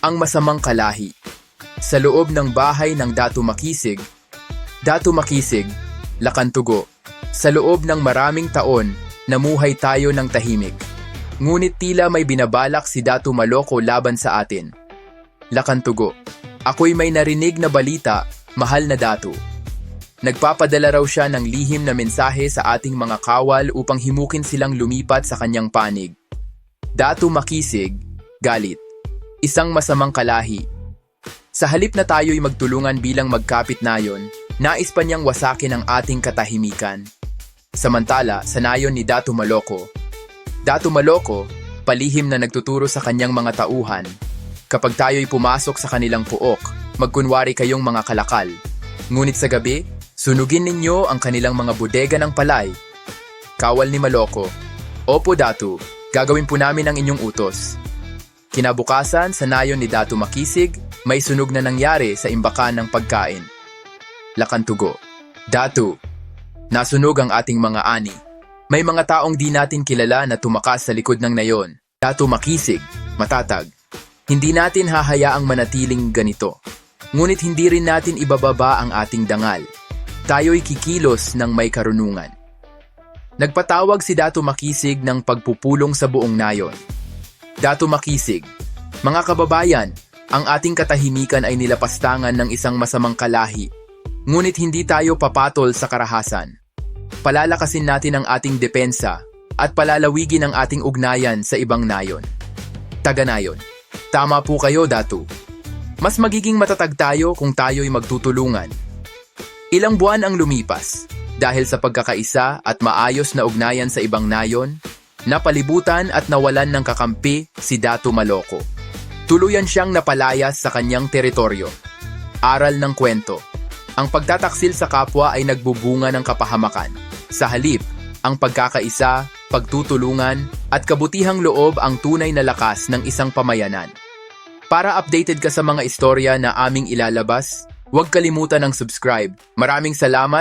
Ang masamang kalahi. Sa loob ng bahay ng Datu Makisig, Datu Makisig, Lakantugo. Sa loob ng maraming taon, namuhay tayo ng tahimik. Ngunit tila may binabalak si Datu Maloko laban sa atin. Lakantugo. Ako'y may narinig na balita, mahal na Datu. Nagpapadala raw siya ng lihim na mensahe sa ating mga kawal upang himukin silang lumipat sa kanyang panig. Datu Makisig, galit. Isang masamang kalahi. Sa halip na tayo'y magtulungan bilang magkapit nayon, nais pa niyang wasakin ang ating katahimikan. Samantala, sa nayon ni Datu Maloko. Datu Maloko, palihim na nagtuturo sa kanyang mga tauhan. Kapag tayo'y pumasok sa kanilang puok, magkunwari kayong mga kalakal. Ngunit sa gabi, sunugin ninyo ang kanilang mga bodega ng palay. Kawal ni Maloko. Opo Datu, gagawin po namin ang inyong utos. Kinabukasan, sa nayon ni Datu Makisig, may sunog na nangyari sa imbakan ng pagkain. Lakantugo. Datu, nasunog ang ating mga ani. May mga taong di natin kilala na tumakas sa likod ng nayon. Datu Makisig, matatag. Hindi natin hahayaang manatiling ganito. Ngunit hindi rin natin ibababa ang ating dangal. Tayo'y kikilos ng may karunungan. Nagpatawag si Datu Makisig ng pagpupulong sa buong nayon. Datu Makisig, mga kababayan, ang ating katahimikan ay nilapastangan ng isang masamang kalahi. Ngunit hindi tayo papatol sa karahasan. Palalakasin natin ang ating depensa at palalawigin ang ating ugnayan sa ibang nayon. Taga-nayon, tama po kayo, Datu. Mas magiging matatag tayo kung tayo'y magtutulungan. Ilang buwan ang lumipas dahil sa pagkakaisa at maayos na ugnayan sa ibang nayon, napalibutan at nawalan ng kakampi si Datu Maloko. Tuluyan siyang napalayas sa kanyang teritoryo. Aral ng kwento. Ang pagtataksil sa kapwa ay nagbubunga ng kapahamakan. Sa halip, ang pagkakaisa, pagtutulungan, at kabutihang loob ang tunay na lakas ng isang pamayanan. Para updated ka sa mga istorya na aming ilalabas, huwag kalimutan ng subscribe. Maraming salamat